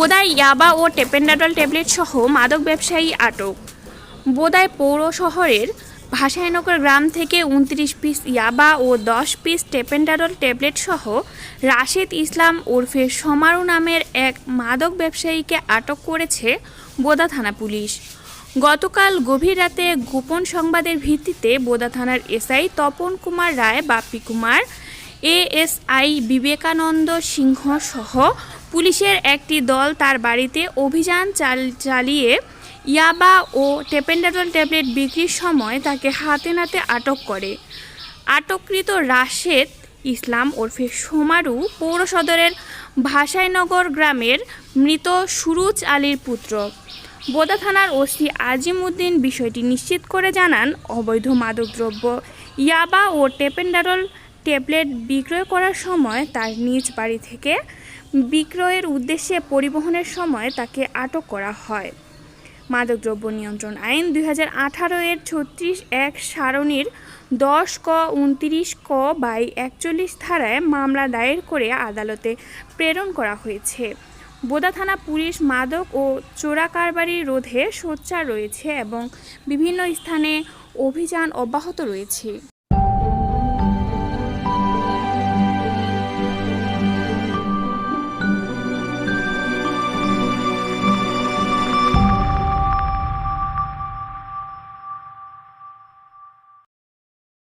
বোদায় ইয়াবা ও টেপেন্ডাডল ট্যাবলেট সহ মাদক ব্যবসায়ী আটক। বোদায় পৌর শহরের ভাসাইনগর গ্রাম থেকে উনত্রিশ পিস ইয়াবা ও দশ পিস টেপেন্ডাডল ট্যাবলেট সহ রাশেদ ইসলাম ওরফে সমারু নামের এক মাদক ব্যবসায়ীকে আটক করেছে বোদা থানা পুলিশ। গতকাল গভীর রাতে গোপন সংবাদের ভিত্তিতে বোদা থানার এসআই তপন কুমার রায়, বাপ্পি কুমার, এএসআই বিবেকানন্দ সিংহ সহ পুলিশের একটি দল তার বাড়িতে অভিযান চাল- চালিয়ে ইয়াবা ও টেপেন্ডাডল ট্যাবলেট বিক্রির সময় তাকে হাতে নাতে আটক করে। আটককৃত রাশেদ ইসলাম ওরফে সোমারু পৌর সদরের ভাসাইনগর গ্রামের মৃত সুরুজ আলীর পুত্র। বোদা থানার ওসি আজিম উদ্দিন বিষয়টি নিশ্চিত করে জানান, অবৈধ মাদকদ্রব্য, ইয়াবা ও টেপেন্ডারল ট্যাবলেট বিক্রয় করার সময় তার নিজ বাড়ি থেকে বিক্রয়ের উদ্দেশ্যে পরিবহনের সময় তাকে আটক করা হয়। মাদকদ্রব্য নিয়ন্ত্রণ আইন দুই হাজার আঠারো এর ছত্রিশ এক সারণীর দশ ক উনত্রিশ ক বাই একচল্লিশ ধারায় মামলা দায়ের করে আদালতে প্রেরণ করা হয়েছে। বোদা থানা পুলিশ মাদক ও চোরাকারবারি রোধে সোচ্চার রয়েছে এবং বিভিন্ন স্থানে অভিযান অব্যাহত রয়েছে।